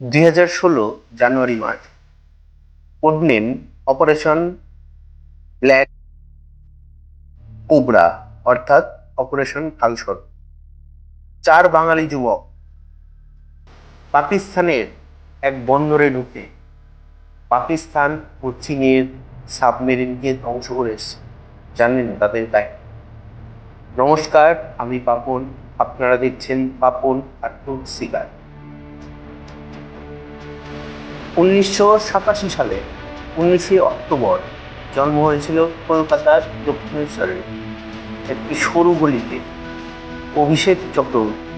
দুই হাজার ষোলো জানুয়ারি মাস। Code name operation black cobra, অর্থাৎ অপারেশন কালসর। চার বাঙালি যুবক পাকিস্তানের এক বন্দরে ঢুকে পাকিস্তান ও চীনের সাবমেরিনকে ধ্বংস করেছে জানেন তাদের দায় নমস্কার, আমি পাপন। আপনারা দেখছেন পাপন আটুর শিকার উনিশশো সাতাশি সালে উনিশে অক্টোবর জন্ম হয়েছিল কলকাতার দক্ষিণেশ্বরের একটি সরু গলিতে অভিষেক চক্রবর্তী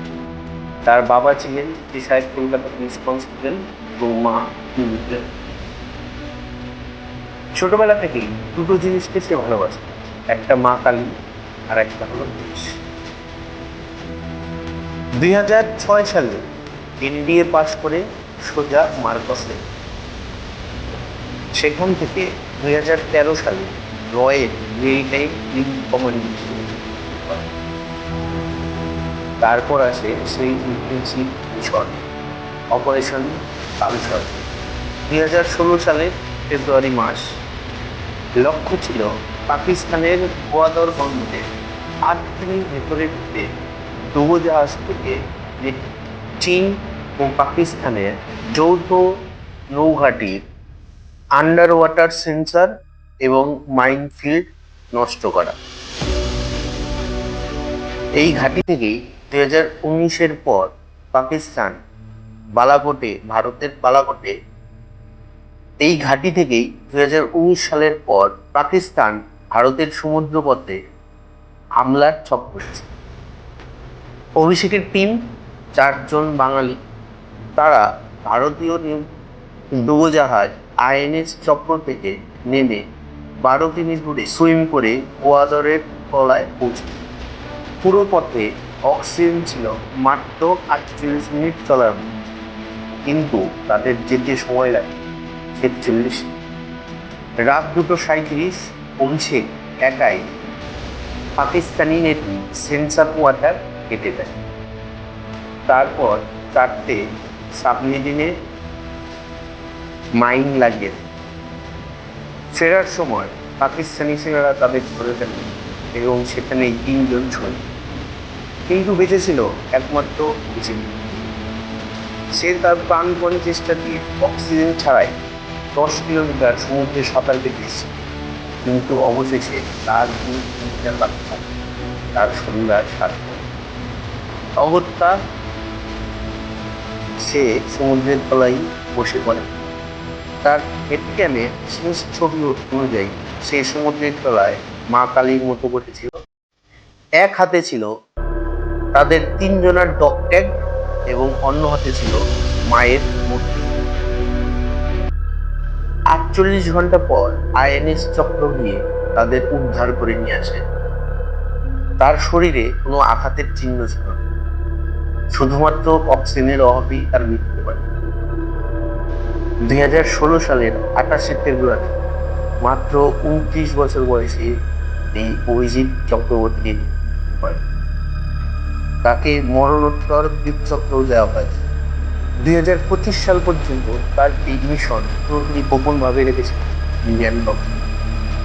তার বাবা ছিলেন পেশায় কলকাতা পুলিশ কনস্টেবল এবং মা। ছোটবেলা থেকেই দুটো জিনিসকে সে ভালোবাসে একটা মা কালী আর একটা হলো দেশ দুই হাজার ছয় সালে এনডিএ পাশ করে সোজা মার্কসে সেখান থেকে দুই হাজার তেরো সালে রয়ের মেরিটাইম লিগ কমান্ড তারপর আসে সেই ইন্টেন্সিভ মিশন, অপারেশন কালসর। দুই হাজার ষোলো সালের ফেব্রুয়ারি মাস, লক্ষ্য ছিল পাকিস্তানের গোয়াদর বন্দরে আট দিনের ভেতরে ডুবোজাহাজ থেকে চীন ও পাকিস্তানের যৌথ নৌঘাটির আন্ডার ওয়াটার সেন্সার এবং মাইনফিল্ড নষ্ট করা। এই ঘাঁটি থেকেই দুই হাজার উনিশের পর পাকিস্তান বালাকোটে, ভারতের বালাকোটে, এই ঘাঁটি থেকেই দুই হাজার উনিশ সালের পর পাকিস্তান ভারতের সমুদ্রপথে হামলার ছক করেছে অভিষেকের টিম চারজন বাঙালি তারা ভারতীয় ডুবোজাহাজ আইএনএস চক্র থেকে নেমে বারো মিনিট ধরে সুইম করে গোয়াদরের তলায় পৌঁছে। পুরো পথে অক্সিজেন ছিল মাত্র আটচল্লিশ মিনিট চলার কিন্তু তাদের যেতে সময় লাগে ছেচল্লিশ। রাত দুটো সাঁত্রিশ অভিষেক একাই পাকিস্তানি নেটি সেন্সার ওয়াটার কেটে দেয়। তারপর চারটে সাবমেরিনে মাইন লাগিয়ে ফেরার সময় পাকিস্তানি সেনারা তাদের ধরে ফেলে এবং সেখানে তিনজন শহীদ কিন্তু বেঁচেছিল একমাত্র অভিষেক সে তার প্রাণপণ চেষ্টা দিয়ে অক্সিজেন ছাড়াই দশ কিলোমিটার সমুদ্রে সাঁতার কেটেছে কিন্তু অবশেষে তার দুই কিলোমিটার তার শরীর আর অগত্যা সে সমুদ্রের তলায় বসে পড়ে। তার হেডক্যামে শেষ ছবি অনুযায়ী সে সমুদ্রের তলায় মা কালীর মতো বসেছিল। এক হাতে ছিল তাদের তিনজনের ডগ ট্যাগ এবং অন্য হাতে ছিল মায়ের মূর্তি। আটচল্লিশ ঘণ্টা পর আইএনএস চক্র গিয়ে তাদের উদ্ধার করে নিয়ে আসে। তার শরীরে কোনো আঘাতের চিহ্ন ছিল না। শুধুমাত্র অক্সিজেনের অভাবেই তার মৃত্যু হয়। দুই হাজার ষোলো সালের আঠাশে ফেব্রুয়ারি মাত্র উনত্রিশ বছর বয়সে এই অভিজিৎ চক্রবর্তী হয়। তাকে মরণোত্তর দ্বীপচক্র দেওয়া হয়। দুই হাজার পঁচিশ সাল পর্যন্ত তার এই মিশন পুরোপুরি গোপনভাবে রেখেছে ইন্ডিয়ান ডক্টর।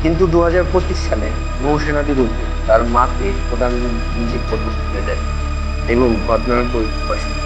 কিন্তু দু হাজার পঁচিশ সালে নৌসেনা বিরুদ্ধে তার মাকে প্রধানমন্ত্রী তুলে দেয়। এবং ঘটনার পরিপ্রেক্ষিতে